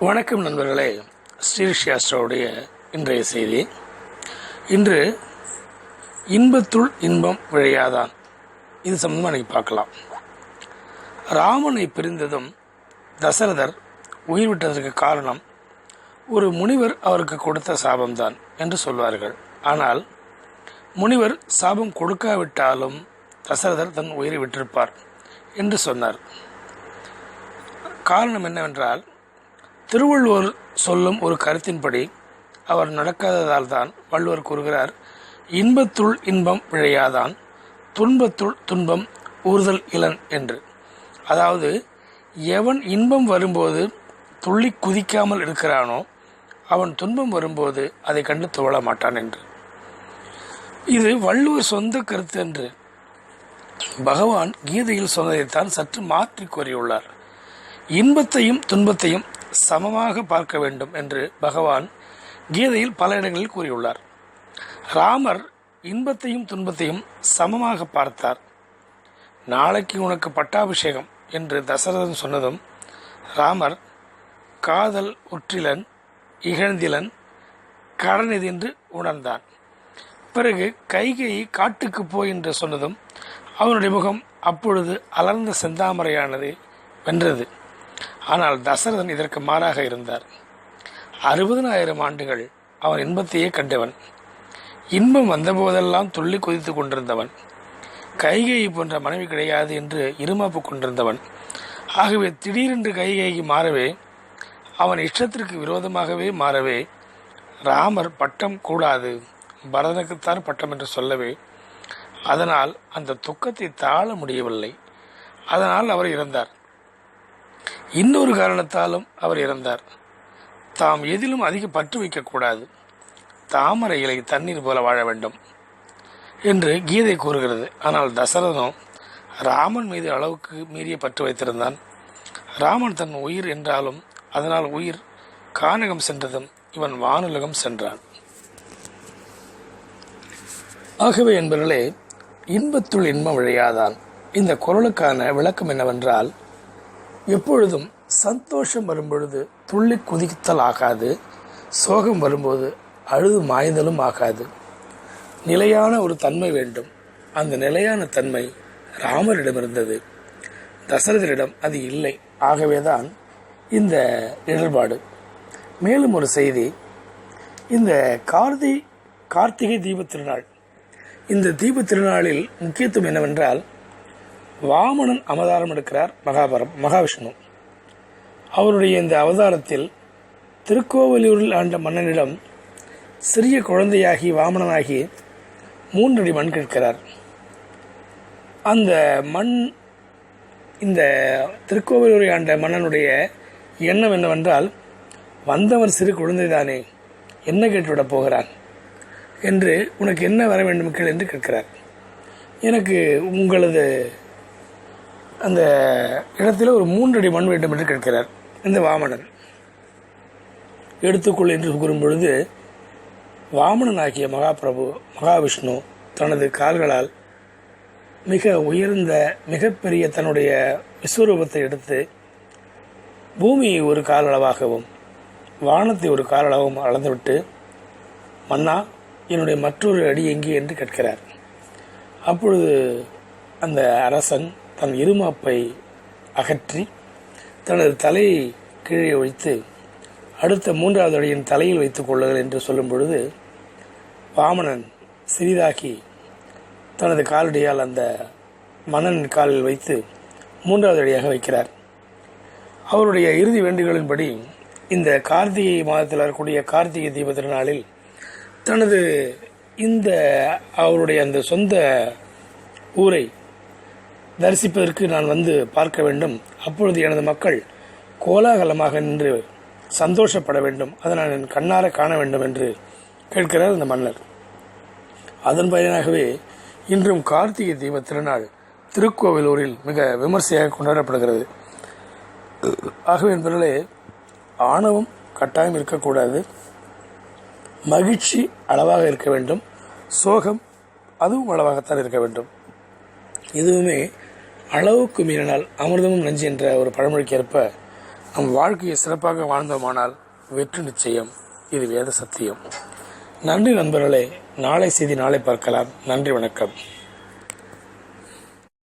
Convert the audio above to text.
வணக்கம் நண்பர்களே. ஸ்ரீரிஷியாஸ்ட்ரோவுடைய இன்றைய செய்தி. இன்று இன்பத்துள் இன்பம் விழையாதான். இது சம்பந்தமாக இன்னைக்கு பார்க்கலாம். ராமனை பிரிந்ததும் தசரதர் உயிர் விட்டதற்கு காரணம் ஒரு முனிவர் அவருக்கு கொடுத்த சாபம்தான் என்று சொல்வார்கள். ஆனால் முனிவர் சாபம் கொடுக்காவிட்டாலும் தசரதர் தன் உயிரை விட்டிருப்பார் என்று சொன்னார். காரணம் என்னவென்றால் திருவள்ளுவர் சொல்லும் ஒரு கருத்தின்படி அவர் நடக்காததால் தான் வள்ளுவர் கூறுகிறார் இன்பத்துள் இன்பம் விழையாதான் துன்பத்துள் துன்பம் ஊறுதல் இளன் என்று. அதாவது எவன் இன்பம் வரும்போது துள்ளி குதிக்காமல் இருக்கிறானோ அவன் துன்பம் வரும்போது அதை கண்டு துவள மாட்டான் என்று. இது வள்ளுவர் சொந்த கருத்து என்று. பகவான் கீதையில் சொன்னதைத்தான் சற்று மாற்றி கூறியுள்ளார். இன்பத்தையும் துன்பத்தையும் சமமாக பார்க்க வேண்டும் என்று பகவான் கீதையில் பல இடங்களில் கூறியுள்ளார். ராமர் இன்பத்தையும் துன்பத்தையும் சமமாக பார்த்தார். நாளைக்கு உனக்கு பட்டாபிஷேகம் என்று தசரதன் சொன்னதும் ராமர் காதல் உற்றிலன் இகழ்ந்திலன் கடனிது என்று உணர்ந்தான். பிறகு கைகையை காட்டுக்கு போய் என்று சொன்னதும் அவனுடைய முகம் அப்பொழுது அலர்ந்த செந்தாமரையானது வென்றது. ஆனால் தசரதன் இதற்கு மாறாக இருந்தார். அறுபதனாயிரம் ஆண்டுகள் அவன் இன்பத்தையே கண்டவன். இன்பம் வந்தபோதெல்லாம் துள்ளி குதித்து கொண்டிருந்தவன். கைகையை போன்ற மனைவி கிடையாது என்று இருமாப்பு கொண்டிருந்தவன். ஆகவே திடீரென்று கைகைக்கு மாறவே அவன் இஷ்டத்திற்கு விரோதமாகவே மாறவே ராமர் பட்டம் கூடாது பரதனுக்குத்தான் பட்டம் என்று சொல்லவே அதனால் அந்த துக்கத்தை தாழ முடியவில்லை. அதனால் அவர் இறந்தார். இன்னொரு காரணத்தாலும் அவர் இறந்தார். தாம் எதிலும் அதிக பற்று வைக்கக்கூடாது. தாமரை இலை தண்ணீர் போல வாழ வேண்டும் என்று கீதை கூறுகிறது. ஆனால் தசரதனோ ராமன் மீது அளவுக்கு மீறிய பற்று வைத்திருந்தான். ராமன் தன் உயிர் என்றாலும் அதனால் உயிர் கானகம் சென்றதும் இவன் வானுலகம் சென்றான். ஆகவே என்பவர்களே இன்பத்துள் இன்பம் விழையாதான். இந்த குரலுக்கான விளக்கம் என்னவென்றால் எப்பொழுதும் சந்தோஷம் வரும்பொழுது துள்ளி குதித்தல் ஆகாது. சோகம் வரும்போது அழுது மாய்தலும் ஆகாது. நிலையான ஒரு தன்மை வேண்டும். அந்த நிலையான தன்மை ராமரிடம் இருந்தது. தசரதரிடம் அது இல்லை. ஆகவேதான் இந்த இடர்பாடு மேலும் ஒரு செய்தி. இந்த கார்த்தி கார்த்திகை தீபத் திருநாள். இந்த தீபத் திருநாளில் முக்கியத்துவம் என்னவென்றால் வாமனன் அவதாரம் எடுக்கிறார் மகாபரம் மகாவிஷ்ணு. அவருடைய இந்த அவதாரத்தில் திருக்கோவலூரில் ஆண்ட மன்னனிடம் சிறிய குழந்தையாகி வாமனனாகி மூன்றடி மண் கேட்கிறார் அந்த மண் இந்த திருக்கோவிலூரை ஆண்ட மன்னனுடைய எண்ணம் என்னவென்றால் வந்தவர் சிறு குழந்தைதானே என்ன கேட்டுவிடப் போகிறான்? என்று உனக்கு என்ன வர வேண்டும் கேள் என்று கேட்கிறார். எனக்கு உங்களது அந்த இடத்துல ஒரு மூன்றடி மண் வேண்டும் என்று கேட்கிறார் இந்த வாமனன் எடுத்துக்கொள் என்று கூறும் பொழுது வாமனன் ஆகிய மகாபிரபு மகாவிஷ்ணு தனது கால்களால் மிக உயர்ந்த மிகப்பெரிய தன்னுடைய விஸ்வரூபத்தை எடுத்து பூமியை ஒரு காலளவாகவும் வானத்தை ஒரு காலளவும் அளந்துவிட்டு மன்னா என்னுடைய மற்றொரு அடி எங்கே? என்று கேட்கிறார். அப்பொழுது அந்த அரசன் தன் இருமாப்பை அகற்றி தனது தலையை கீழே வைத்து அடுத்த மூன்றாவது அடியின் தலையில் வைத்துக் கொள்ளுங்கள் என்று சொல்லும் பொழுது வாமனன் சிறிதாக்கி தனது காலடியால் அந்த மன்னனின் காலில் வைத்து மூன்றாவது அடியாக வைக்கிறார். அவருடைய இறுதி வேண்டுகளின்படி இந்த கார்த்திகை மாதத்தில் வரக்கூடிய கார்த்திகை தீப திருநாளில் தனது இந்த அவருடைய அந்த சொந்த ஊரை தரிசிப்பதற்கு நான் வந்து பார்க்க வேண்டும். அப்பொழுது எனது மக்கள் கோலாகலமாக நின்று சந்தோஷப்பட வேண்டும். அதை நான் என் கண்ணார காண வேண்டும் என்று கேட்கிறார் அந்த மன்னர். அதன் பயனாகவே இன்றும் கார்த்திகை தீப திருநாள் திருக்கோவிலூரில் மிக விமர்சையாக கொண்டாடப்படுகிறது. ஆகவே என்பவர்களே ஆணவம் கட்டாயம் இருக்கக்கூடாது. மகிழ்ச்சி அளவாக இருக்க வேண்டும். சோகம் அதுவும் அளவாகத்தான் இருக்க வேண்டும். இதுவுமே அளவுக்கு மீறினால் அமிர்தமும் நஞ்சு என்ற ஒரு பழமொழிக்கு ஏற்ப நம் வாழ்க்கையை சிறப்பாக வாழ்ந்தோமானால் வெற்றி நிச்சயம். இது வேத சத்தியம். நன்றி நண்பர்களே நாளை செய்தி நாளை பார்க்கலாம். நன்றி வணக்கம்.